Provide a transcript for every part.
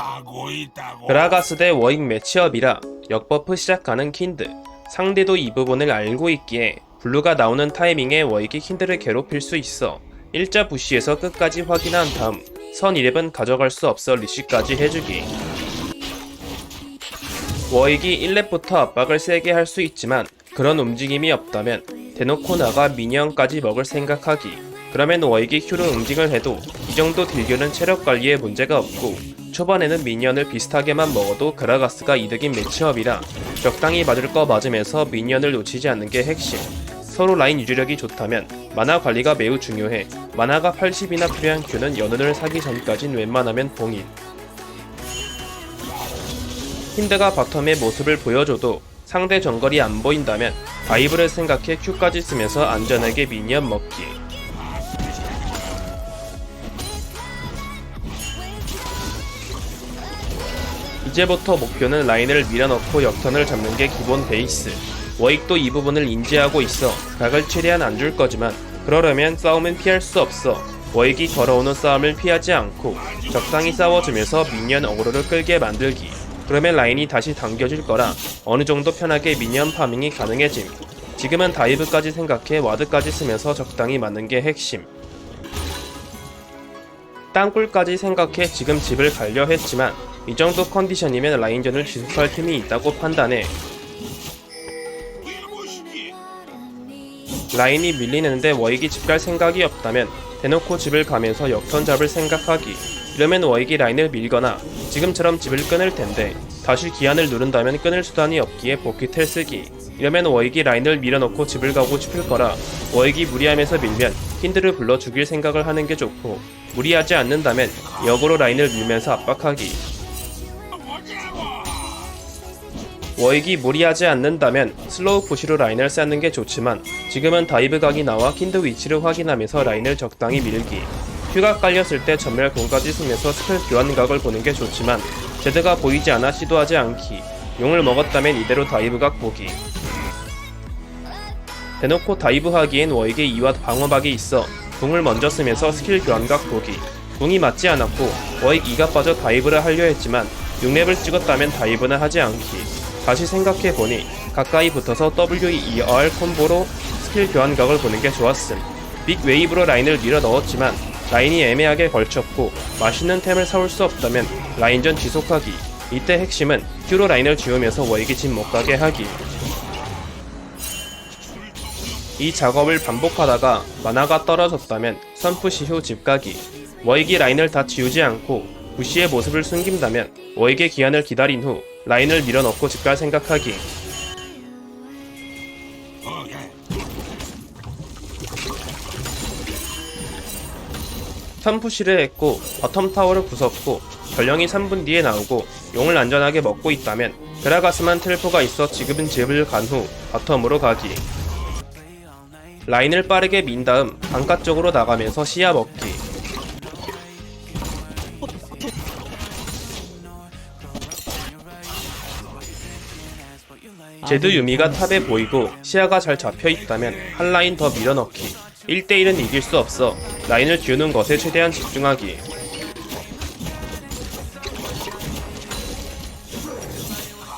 하고 있다고. 그라가스 대 워익 매치업이라 역버프 시작하는 킨드. 상대도 이 부분을 알고 있기에 블루가 나오는 타이밍에 워익이 킨드를 괴롭힐 수 있어 일자 부시에서 끝까지 확인한 다음 선 1렙은 가져갈 수 없어 리시까지 해주기. 워익이 1렙부터 압박을 세게 할 수 있지만 그런 움직임이 없다면 대놓고 나가 미니언까지 먹을 생각하기. 그러면 워익이 Q로 응징을 해도 이 정도 딜교는 체력 관리에 문제가 없고 초반에는 미니언을 비슷하게만 먹어도 그라가스가 이득인 매치업이라 적당히 맞을 거 맞으면서 미니언을 놓치지 않는 게 핵심. 서로 라인 유지력이 좋다면 만화 관리가 매우 중요해 만화가 80이나 필요한 Q는 연운을 사기 전까진 웬만하면 봉인. 힌드가 바텀의 모습을 보여줘도 상대 정글이 안 보인다면 다이브를 생각해 Q까지 쓰면서 안전하게 미니언 먹기. 이제부터 목표는 라인을 밀어넣고 역턴을 잡는 게 기본 베이스. 워익도 이 부분을 인지하고 있어 각을 최대한 안 줄 거지만 그러려면 싸움은 피할 수 없어. 워익이 걸어오는 싸움을 피하지 않고 적당히 싸워주면서 미니언 어그로를 끌게 만들기. 그러면 라인이 다시 당겨질 거라 어느 정도 편하게 미니언 파밍이 가능해짐. 지금은 다이브까지 생각해 와드까지 쓰면서 적당히 맞는 게 핵심. 땅굴까지 생각해 지금 집을 가려 했지만 이 정도 컨디션이면 라인전을 지속할 팀이 있다고 판단해. 라인이 밀리는데 워익이 집 갈 생각이 없다면 대놓고 집을 가면서 역턴 잡을 생각하기. 이러면 워익이 라인을 밀거나 지금처럼 집을 끊을 텐데 다시 기한을 누른다면 끊을 수단이 없기에 복귀 텔 쓰기. 이러면 워익이 라인을 밀어넣고 집을 가고 싶을 거라 워익이 무리하면서 밀면 힌드를 불러 죽일 생각을 하는 게 좋고 무리하지 않는다면 역으로 라인을 밀면서 압박하기 워익이 무리하지 않는다면 슬로우 푸시로 라인을 쌓는 게 좋지만 지금은 다이브 각이 나와 킨드 위치를 확인하면서 라인을 적당히 밀기. 휴가 깔렸을 때 전멸 공까지 쓰면서 스펠 교환 각을 보는 게 좋지만 제드가 보이지 않아 시도하지 않기. 용을 먹었다면 이대로 다이브 각 보기. 대놓고 다이브 하기엔 워익의 이와 방어박이 있어 궁을 먼저 쓰면서 스킬 교환각 보기. 궁이 맞지 않았고 워익 2가 빠져 다이브를 하려 했지만 6렙을 찍었다면 다이브는 하지 않기 다시 생각해보니 가까이 붙어서 WER 콤보로 스킬 교환각을 보는 게 좋았음. 빅 웨이브로 라인을 밀어 넣었지만 라인이 애매하게 걸쳤고 맛있는 템을 사올 수 없다면 라인전 지속하기. 이때 핵심은 Q로 라인을 지우면서 워익이 집 못가게 하기. 이 작업을 반복하다가 만화가 떨어졌다면 선푸시 후 집가기. 워익이 라인을 다 지우지 않고 부시의 모습을 숨긴다면 워익의 기한을 기다린 후 라인을 밀어넣고 집 갈 생각하기 오케이. 선푸시를 했고 버텀 타워를 부쉈고 전령이 3분 뒤에 나오고 용을 안전하게 먹고 있다면 그라가스만 텔포가 있어 지금은 집을 간후 바텀으로 가기 라인을 빠르게 민 다음 강가 쪽으로 나가면서 시야 먹기 제드 유미가 탑에 보이고 시야가 잘 잡혀 있다면 한 라인 더 밀어넣기. 1대1은 이길 수 없어 라인을 지우는 것에 최대한 집중하기.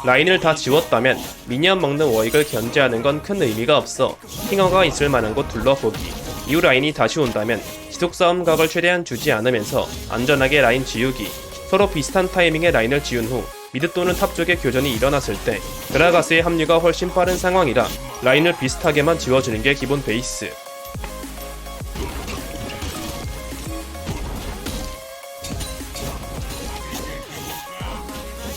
라인을 다 지웠다면 미니언 먹는 워익을 견제하는 건 큰 의미가 없어 핑어가 있을 만한 곳 둘러보기. 이후 라인이 다시 온다면 지속 싸움 각을 최대한 주지 않으면서 안전하게 라인 지우기. 서로 비슷한 타이밍에 라인을 지운 후 미드 또는 탑 쪽에 교전이 일어났을 때 그라가스의 합류가 훨씬 빠른 상황이라 라인을 비슷하게만 지워주는 게 기본 베이스.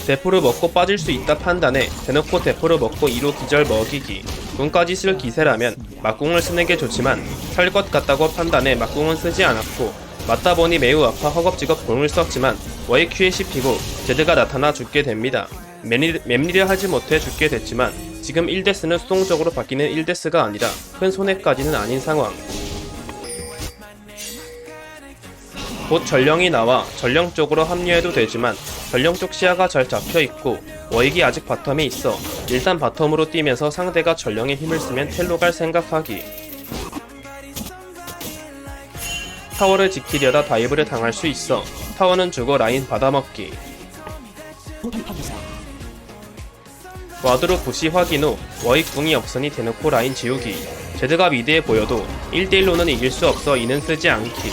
대포를 먹고 빠질 수 있다 판단해 대놓고 대포를 먹고 2로 기절 먹이기. 궁까지 쓸 기세라면 막궁을 쓰는 게 좋지만 살 것 같다고 판단해 막궁은 쓰지 않았고 맞다 보니 매우 아파 허겁지겁 궁을 썼지만 큐에 씹히고 제드가 나타나 죽게 됩니다. 맵리를, 하지 못해 죽게 됐지만 지금 1데스는 수동적으로 바뀌는 1데스가 아니라 큰 손해까지는 아닌 상황. 곧 전령이 나와 전령 쪽으로 합류해도 되지만 전령 쪽 시야가 잘 잡혀 있고 워익이 아직 바텀에 있어 일단 바텀으로 뛰면서 상대가 전령에 힘을 쓰면 텔로 갈 생각하기 타워를 지키려다 다이브를 당할 수 있어. 타워는 주고 라인 받아먹기. 와드로 부시 확인 후 워익 궁이 없으니 대놓고 라인 지우기. 제드가 미드에 보여도 1대1로는 이길 수 없어 이는 쓰지 않기.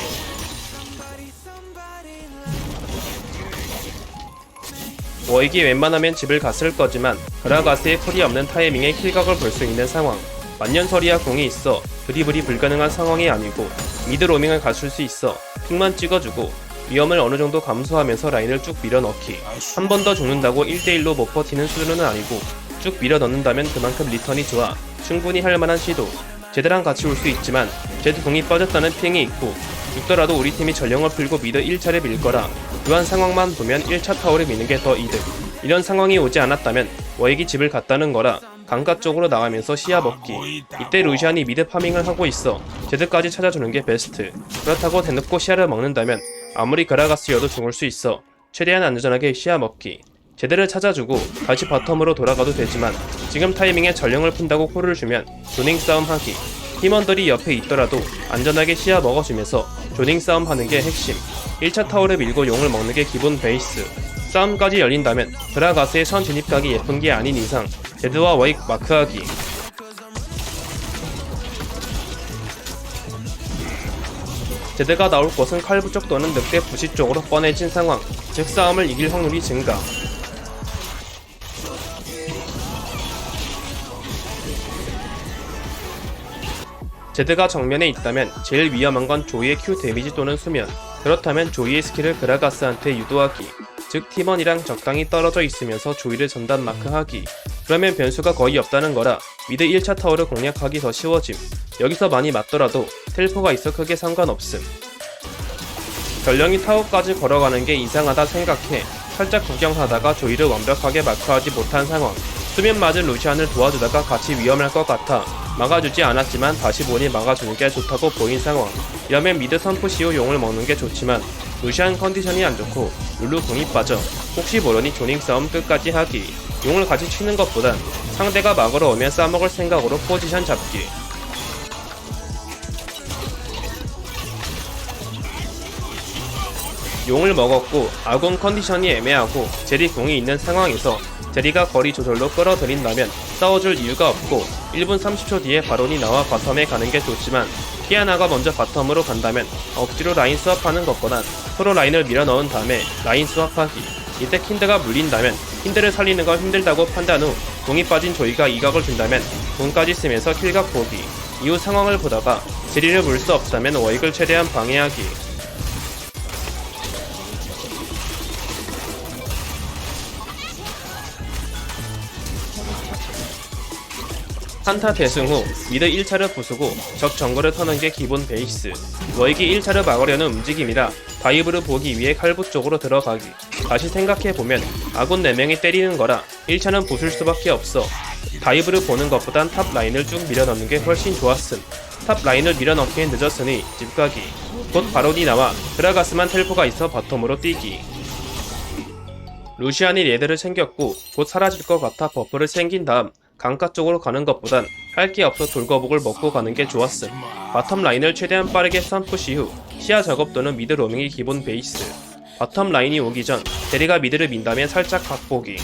워익이 웬만하면 집을 갔을 거지만 그라가스의 풀이 없는 타이밍에 킬각을 볼 수 있는 상황 만년설이야 공이 있어. 드리블이 불가능한 상황이 아니고 미드 로밍을 갖출 수 있어. 픽만 찍어주고 위험을 어느 정도 감수하면서 라인을 쭉 밀어 넣기. 한 번 더 죽는다고 1대1로 못 버티는 수준은 아니고 쭉 밀어 넣는다면 그만큼 리턴이 좋아. 충분히 할 만한 시도. 제드랑 같이 올 수 있지만 제드 공이 빠졌다는 핑이 있고 죽더라도 우리 팀이 전령을 풀고 미드 1차를 밀 거라 그한 상황만 보면 1차 타워를 미는 게 더 이득. 이런 상황이 오지 않았다면 워익이 집을 갔다는 거라 강가 쪽으로 나가면서 시야 먹기. 이때 루시안이 미드 파밍을 하고 있어. 제드까지 찾아주는 게 베스트. 그렇다고 대놓고 시야를 먹는다면 아무리 그라가스여도 죽을 수 있어. 최대한 안전하게 시야 먹기. 제대를 찾아주고 다시 바텀으로 돌아가도 되지만 지금 타이밍에 전령을 푼다고 콜을 주면 조닝 싸움 하기. 팀원들이 옆에 있더라도 안전하게 시야 먹어주면서 조닝 싸움 하는 게 핵심. 1차 타워를 밀고 용을 먹는 게 기본 베이스. 싸움까지 열린다면 그라가스의 선 진입각이 예쁜 게 아닌 이상 제드와 워익 마크하기. 제드가 나올 곳은 칼부 쪽 또는 늑대 부시 쪽으로 뻔해진 상황. 즉 싸움을 이길 확률이 증가. 제드가 정면에 있다면 제일 위험한 건 조이의 Q 데미지 또는 수면. 그렇다면 조이의 스킬을 그라가스한테 유도하기. 즉 팀원이랑 적당히 떨어져 있으면서 조이를 전담 마크하기 그러면 변수가 거의 없다는 거라 미드 1차 타워를 공략하기 더 쉬워짐. 여기서 많이 맞더라도 텔포가 있어 크게 상관없음. 전령이 타워까지 걸어가는 게 이상하다 생각해 살짝 구경하다가 조이를 완벽하게 마크하지 못한 상황. 수면 맞은 루시안을 도와주다가 같이 위험할 것 같아 막아주지 않았지만 다시 보니 막아주는 게 좋다고 보인 상황. 이러면 미드 선푸 시후 용을 먹는 게 좋지만 루시안 컨디션이 안 좋고 룰루 궁이 빠져. 혹시 모르니 조닝 싸움 끝까지 하기 용을 같이 치는 것보단 상대가 막으러 오면 싸먹을 생각으로 포지션 잡기. 용을 먹었고 아군 컨디션이 애매하고 제리 공이 있는 상황에서 제리가 거리 조절로 끌어들인다면 싸워줄 이유가 없고 1분 30초 뒤에 바론이 나와 바텀에 가는 게 좋지만 키아나가 먼저 바텀으로 간다면 억지로 라인 스왑하는 것보단 서로 라인을 밀어 넣은 다음에 라인 스왑하기 이때 킨드가 물린다면 킨드를 살리는 건 힘들다고 판단 후 공이 빠진 조이가 이각을 준다면 공까지 쓰면서 킬각 보기. 이후 상황을 보다가 제리를 물 수 없다면 워익을 최대한 방해하기 한타 대승 후 미드 1차를 부수고 적 정글을 터는 게 기본 베이스. 워익이 1차를 막으려는 움직임이라 다이브를 보기 위해 칼부 쪽으로 들어가기. 다시 생각해보면 아군 4명이 때리는 거라 1차는 부술 수밖에 없어. 다이브를 보는 것보단 탑 라인을 쭉 밀어넣는 게 훨씬 좋았음. 탑 라인을 밀어넣기엔 늦었으니 집가기. 곧 바론이 나와 드라가스만 텔포가 있어 바텀으로 뛰기. 루시안이 레드를 챙겼고 곧 사라질 것 같아 버프를 챙긴 다음 강가 쪽으로 가는 것보단 할 게 없어 돌거북을 먹고 가는 게 좋았음. 바텀 라인을 최대한 빠르게 선푸시 후 시야 작업 또는 미드 로밍이 기본 베이스. 바텀 라인이 오기 전 대리가 미드를 민다면 살짝 각보기.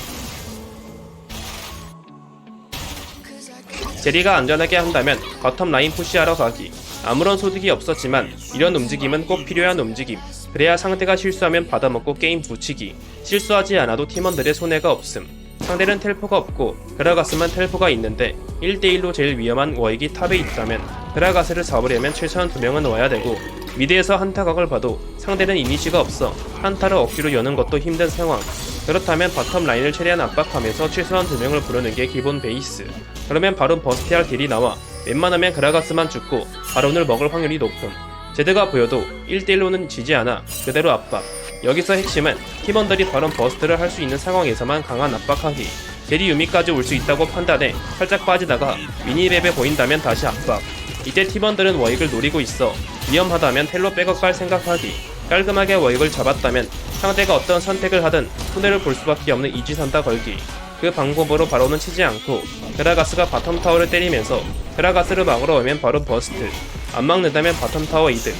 제리가 안전하게 한다면 바텀 라인 푸시하러 가기. 아무런 소득이 없었지만 이런 움직임은 꼭 필요한 움직임. 그래야 상대가 실수하면 받아먹고 게임 붙이기. 실수하지 않아도 팀원들의 손해가 없음. 상대는 텔포가 없고 그라가스만 텔포가 있는데 1대1로 제일 위험한 워익이 탑에 있다면 그라가스를 잡으려면 최소한 두 명은 와야 되고 미드에서 한타각을 봐도 상대는 이니시가 없어 한타를 억지로 여는 것도 힘든 상황. 그렇다면 바텀 라인을 최대한 압박하면서 최소한 두 명을 부르는 게 기본 베이스. 그러면 바로 버스티할 딜이 나와 웬만하면 그라가스만 죽고 바론을 먹을 확률이 높음. 제드가 보여도 1대1로는 지지 않아 그대로 압박 여기서 핵심은 팀원들이 바론 버스트를 할 수 있는 상황에서만 강한 압박하기 제리 유미까지 올 수 있다고 판단해 살짝 빠지다가 미니맵에 보인다면 다시 압박. 이때 팀원들은 워익을 노리고 있어 위험하다면 텔로 백업 갈 생각하기. 깔끔하게 워익을 잡았다면 상대가 어떤 선택을 하든 손해를 볼 수밖에 없는 이지선다 걸기. 그 방법으로 바로는 치지 않고 그라가스가 바텀 타워를 때리면서 그라가스를 막으러 오면 바로 버스트. 안 막는다면 바텀 타워 이득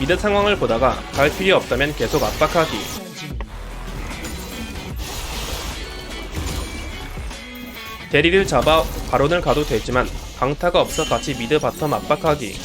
미드 상황을 보다가 갈 필요 없다면 계속 압박하기. 대리를 잡아 바론을 가도 되지만 강타가 없어 같이 미드 바텀 압박하기.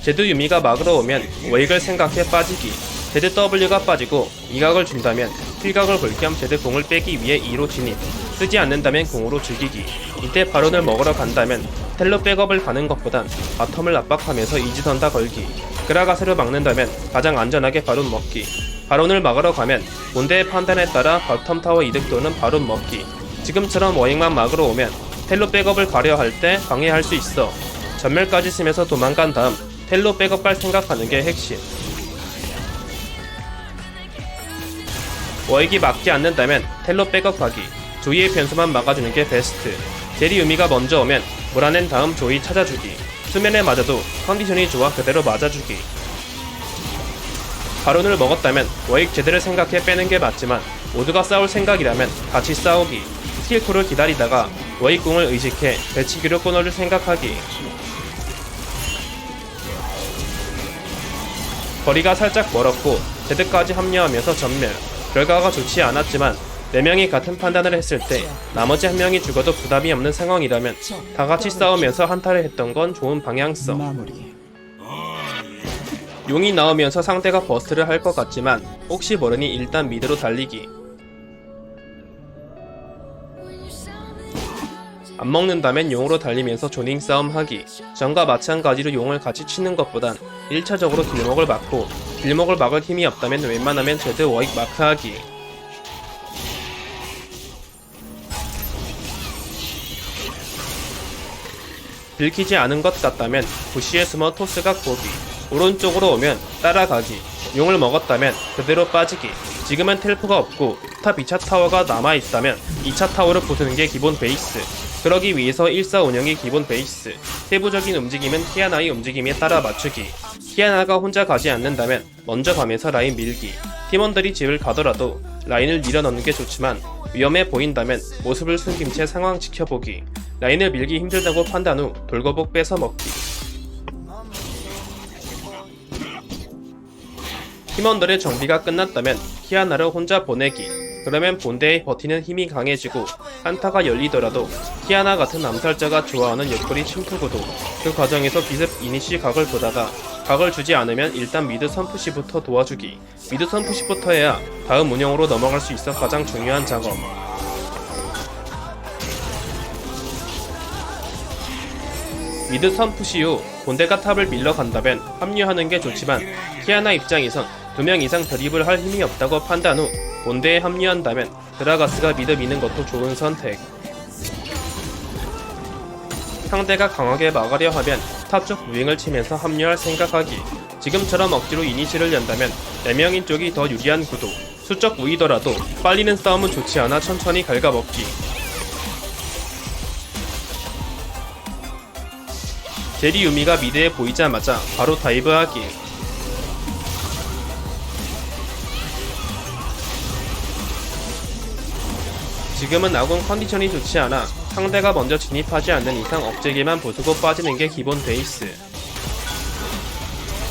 제드 유미가 막으러 오면 웨익을 생각해 빠지기. 제드 W가 빠지고 이각을 준다면 볼겸 제드 공을 빼기 위해 2로 진입. 쓰지 않는다면 공으로 죽이기. 이때 바론을 먹으러 간다면 텔로 백업을 가는 것보단 바텀을 압박하면서 이지선다 걸기. 그라가스를 막는다면 가장 안전하게 바론 먹기. 바론을 막으러 가면 본대의 판단에 따라 바텀 타워 이득 또는 바론 먹기. 지금처럼 워잉만 막으러 오면 텔로 백업을 가려 할 때 방해할 수 있어. 전멸까지 쓰면서 도망간 다음 텔로 백업할 생각하는 게 핵심. 워익이 막지 않는다면 텔로 백업하기. 조이의 변수만 막아주는 게 베스트. 제리 유미가 먼저 오면 몰아낸 다음 조이 찾아주기. 수면에 맞아도 컨디션이 좋아 그대로 맞아주기. 바론을 먹었다면 워익 제대를 생각해 빼는 게 맞지만 모두가 싸울 생각이라면 같이 싸우기. 스킬쿨을 기다리다가 워익 궁을 의식해 배치기로 끊어줄 생각하기. 거리가 살짝 멀었고 제드까지 합류하면서 전멸. 결과가 좋지 않았지만 4명이 같은 판단을 했을 때 나머지 한 명이 죽어도 부담이 없는 상황이라면 다 같이 싸우면서 한타를 했던 건 좋은 방향성. 용이 나오면서 상대가 버스트를 할 것 같지만 혹시 모르니 일단 미드로 달리기. 안 먹는다면 용으로 달리면서 조닝 싸움 하기. 전과 마찬가지로 용을 같이 치는 것보단 1차적으로 길목을 막고 길목을 막을 힘이 없다면 웬만하면 제드 워익 마크하기. 들키지 않은 것 같다면 부시에 숨어 토스가 고기. 오른쪽으로 오면 따라가기. 용을 먹었다면 그대로 빠지기. 지금은 텔포가 없고 탑 2차 타워가 남아있다면 2차 타워를 부수는 게 기본 베이스. 그러기 위해서 1사 운영이 기본 베이스. 세부적인 움직임은 키아나의 움직임에 따라 맞추기. 키아나가 혼자 가지 않는다면 먼저 가면서 라인 밀기. 팀원들이 집을 가더라도 라인을 밀어넣는 게 좋지만 위험해 보인다면 모습을 숨긴 채 상황 지켜보기. 라인을 밀기 힘들다고 판단 후 돌거복 뺏어 먹기. 팀원들의 정비가 끝났다면 키아나를 혼자 보내기. 그러면 본대의 버티는 힘이 강해지고 한타가 열리더라도 키아나 같은 암살자가 좋아하는 옆구리 침투구도 그 과정에서 비습 이니시 각을 보다가 각을 주지 않으면 일단 미드 선푸시부터 도와주기. 미드 선푸시부터 해야 다음 운영으로 넘어갈 수 있어 가장 중요한 작업. 미드 선푸시 후 본대가 탑을 밀러 간다면 합류하는 게 좋지만 키아나 입장에선 두 명 이상 드립을 할 힘이 없다고 판단 후 본대에 합류한다면 드라가스가 미드 미는 것도 좋은 선택. 상대가 강하게 막으려 하면 탑쪽 무빙을 치면서 합류할 생각하기. 지금처럼 억지로 이니시를 연다면 4명인 쪽이 더 유리한 구도. 수적 우위더라도 빨리는 싸움은 좋지 않아 천천히 갉아먹기. 제리 유미가 미드에 보이자마자 바로 다이브하기. 지금은 아군 컨디션이 좋지 않아 상대가 먼저 진입하지 않는 이상 억제기만 부수고 빠지는 게 기본 베이스.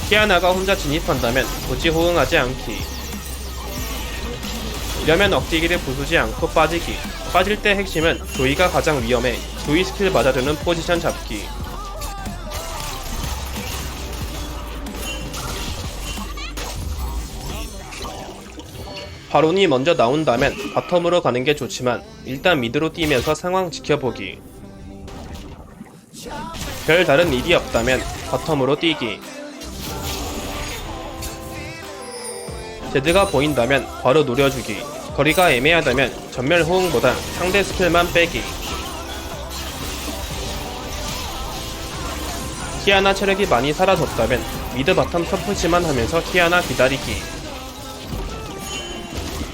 키아나가 혼자 진입한다면 굳이 호응하지 않기. 이러면 억제기를 부수지 않고 빠지기. 빠질 때 핵심은 조이가 가장 위험해 조이 스킬 맞아주는 포지션 잡기. 바론이 먼저 나온다면 바텀으로 가는 게 좋지만 일단 미드로 뛰면서 상황 지켜보기. 별 다른 일이 없다면 바텀으로 뛰기. 제드가 보인다면 바로 노려주기. 거리가 애매하다면 전멸 호응보다 상대 스킬만 빼기. 키아나 체력이 많이 사라졌다면 미드 바텀 터프시만 하면서 키아나 기다리기.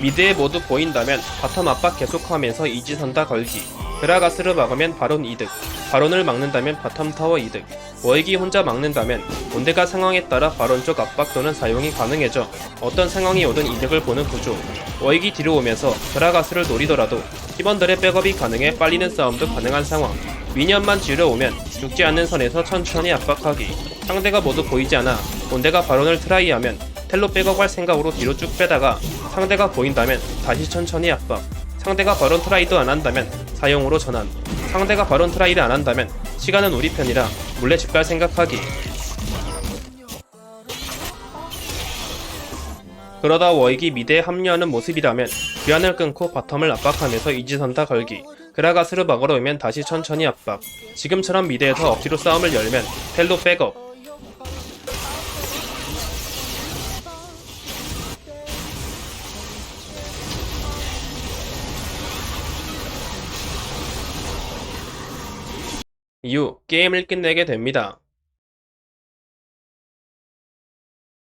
미드에 모두 보인다면 바텀 압박 계속하면서 이지선다 걸기. 그라가스를 막으면 바론 이득. 바론을 막는다면 바텀 타워 이득. 워익이 혼자 막는다면 본대가 상황에 따라 바론 쪽 압박 또는 사용이 가능해져 어떤 상황이 오든 이득을 보는 구조. 워익이 뒤로 오면서 그라가스를 노리더라도 팀원들의 백업이 가능해 빨리는 싸움도 가능한 상황. 미니언만 지으러 오면 죽지 않는 선에서 천천히 압박하기. 상대가 모두 보이지 않아 본대가 바론을 트라이하면 텔로 백업 할 생각으로 뒤로 쭉 빼다가 상대가 보인다면 다시 천천히 압박. 상대가 바론 트라이도 안 한다면 사용으로 전환. 상대가 바론 트라이를 안 한다면 시간은 우리 편이라 몰래 집 갈 생각하기. 그러다 워익이 미드에 합류하는 모습이라면 귀환을 끊고 바텀을 압박하면서 이지선다 걸기. 그라가스를 막으러 오면 다시 천천히 압박. 지금처럼 미드에서 억지로 싸움을 열면 텔로 백업. 이후 게임을 끝내게 됩니다.